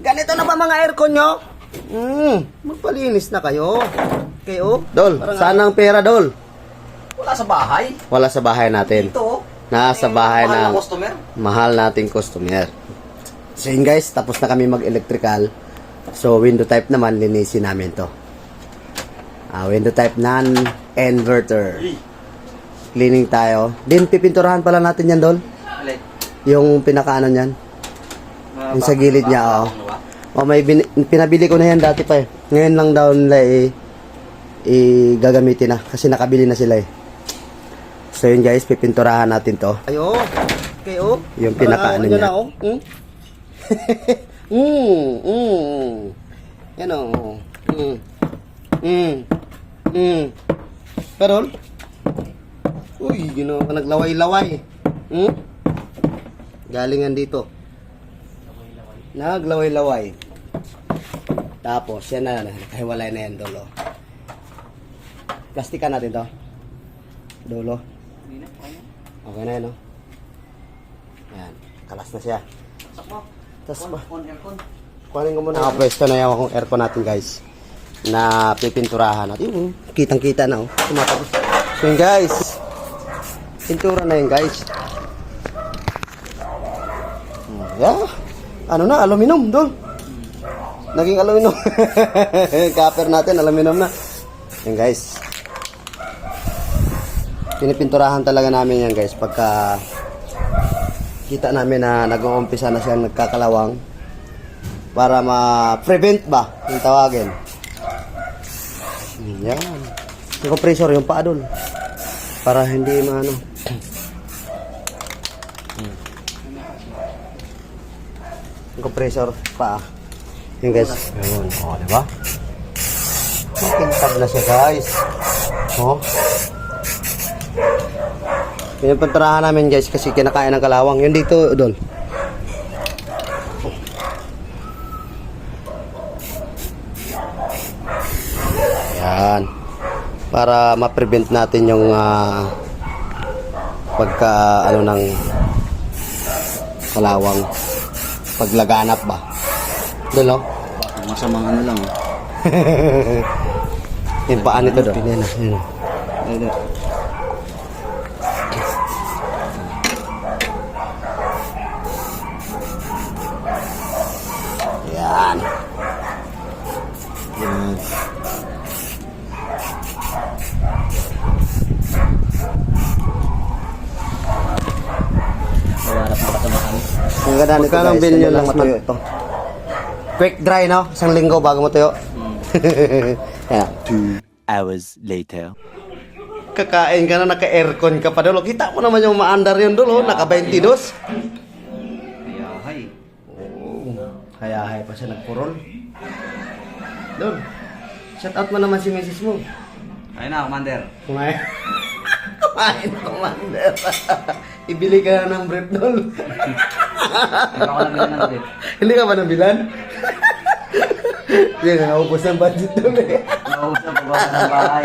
Ganito na ba mga aircon nyo? Hmm, magpalinis na kayo. Kayo? Dol, Parang- saan ang pera, Dol? Wala sa bahay. Wala sa bahay natin. Ito. oh. Nasa Yung bahay mahal ng customer. mahal nating customer. So yun guys, tapos na kami mag-electrical. So window type naman, linisin namin to. Ah, window type non-inverter. Cleaning tayo. Din pipinturahan pala natin yan, Dol. Alay. Yung pinakaano niyan. Yung sa gilid niya, ano ba? O may bin- pinabili ko na yan dati pa eh. Ngayon lang daw nila i, i gagamitin na kasi nakabili na sila eh. So yun guys, pipinturahan natin to. Ayo. Kayo? Yung pinakaano Parang niya. Na, oh. Hmm? mm, mm. Yan o. Mm. Mm. Mm. Pero, uy, gino ka naglaway-laway. Hmm? Galingan dito. Naglaway-laway. Tapos, yan na, nakahiwalay na yan, dolo. Plastikan natin to. Dolo. Okay na yan, no? Yan. Kalas na siya. Tapos? Kuhanin ko muna. Nakapwesto na yung akong aircon natin, guys. Na pipinturahan natin. Yung kitang-kita na, oh. Tumatapos. So yun, guys. Pintura na yun, guys. Hmm, Yeah. Ano na, aluminum, doon. Naging aluminum. Copper natin, aluminum na. Yan, guys. Pinipinturahan talaga namin yan, guys. Pagka kita namin na nag-uumpisa na siyang nagkakalawang para ma-prevent ba yung tawagin. Yan. Yung compressor, yung paa doon. Para hindi maano. Compressor, paa. Yung guys. Ayun. O, di ba? Makintab na siya, guys. Oh. Pinapantarahan namin guys kasi kinakain ng kalawang. Yun dito, doon. Yan. Para ma-prevent natin yung ah, pagka ano ng kalawang paglaganap ba. Doon no? Masamang ano lang. Yung paan nito doon. Yan, yan. Ayun. Yan. Yan. Kami. Yung ganda nito Magkano guys. bill nyo lang ito. Quick dry no? Isang linggo bago matuyo. Yan. Two hours later. Kakain ka na, naka-aircon ka pa dulo. Kita mo naman yung maandar yun dulo, naka-22. Ayahay. Hayahay pa siya nagpurol. Dol, shout out mo naman si misis mo. Ayun na, Commander. Kumain. Kumain, commander. Ibili ka na ng brief, Dol. Hindi ako nabilan ng tip. Hindi ka ba nabilan? Hindi na naubos ng budget, Dol eh. Naubos na pagbawa ng bahay.